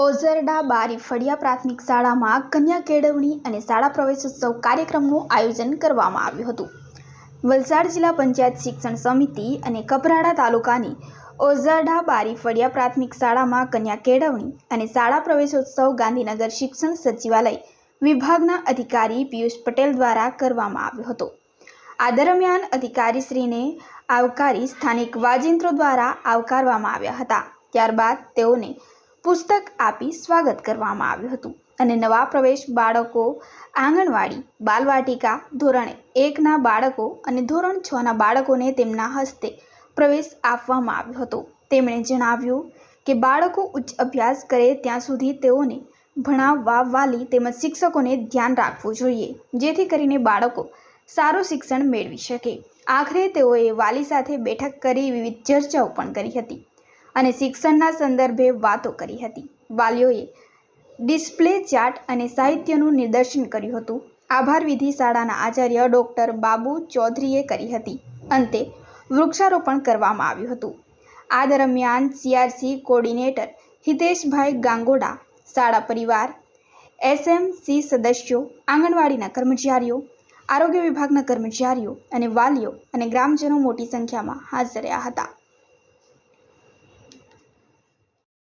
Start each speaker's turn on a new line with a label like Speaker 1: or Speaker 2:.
Speaker 1: ઓઝરડા બારી ફળિયા પ્રાથમિક શાળામાં કન્યા કેળવણી અને શાળા પ્રવેશોત્સવ કાર્યક્રમનું આયોજન કરવામાં આવ્યું હતું. વલસાડ જિલ્લા પંચાયત શિક્ષણ સમિતિ અને કપરાડા તાલુકાની ઓઝરડા બારી ફળિયા પ્રાથમિક શાળામાં કન્યા કેળવણી અને શાળા પ્રવેશોત્સવ ગાંધીનગર શિક્ષણ સચિવાલય વિભાગના અધિકારી પિયુષ પટેલ દ્વારા કરવામાં આવ્યો હતો. આ દરમિયાન અધિકારીશ્રીને આવકારી સ્થાનિક વાજિંત્રો દ્વારા આવકારવામાં આવ્યા હતા. ત્યારબાદ તેઓને પુસ્તક આપી સ્વાગત કરવામાં આવ્યું હતું અને નવા પ્રવેશ બાળકો આંગણવાડી, બાલવાટિકા, ધોરણ એકના બાળકો અને ધોરણ છના બાળકોને તેમના હસ્તે પ્રવેશ આપવામાં આવ્યો હતો. તેમણે જણાવ્યું કે બાળકો ઉચ્ચ અભ્યાસ કરે ત્યાં સુધી તેઓને ભણાવવા વાલી તેમજ શિક્ષકોને ધ્યાન રાખવું જોઈએ, જેથી કરીને બાળકો સારું શિક્ષણ મેળવી શકે. આખરે તેઓએ વાલી સાથે બેઠક કરી વિવિધ ચર્ચાઓ પણ કરી હતી. અને શિક્ષણના સંદર્ભે વાતો કરી હતી. વાલીઓએ ડિસ્પ્લે ચાર્ટ અને સાહિત્યનું નિદર્શન કર્યું હતું. આભાર વિધિ શાળાના આચાર્ય ડૉક્ટર બાબુ ચૌધરીએ કરી હતી. અંતે વૃક્ષારોપણ કરવામાં આવ્યું હતું. આ દરમિયાન સીઆરસી કોર્ડિનેટર હિતેશભાઈ ગાંગોડા, શાળા પરિવાર, એસએમસી સદસ્યો, આંગણવાડીના કર્મચારીઓ, આરોગ્ય વિભાગના કર્મચારીઓ અને વાલીઓ અને ગ્રામજનો મોટી સંખ્યામાં હાજર રહ્યા હતા.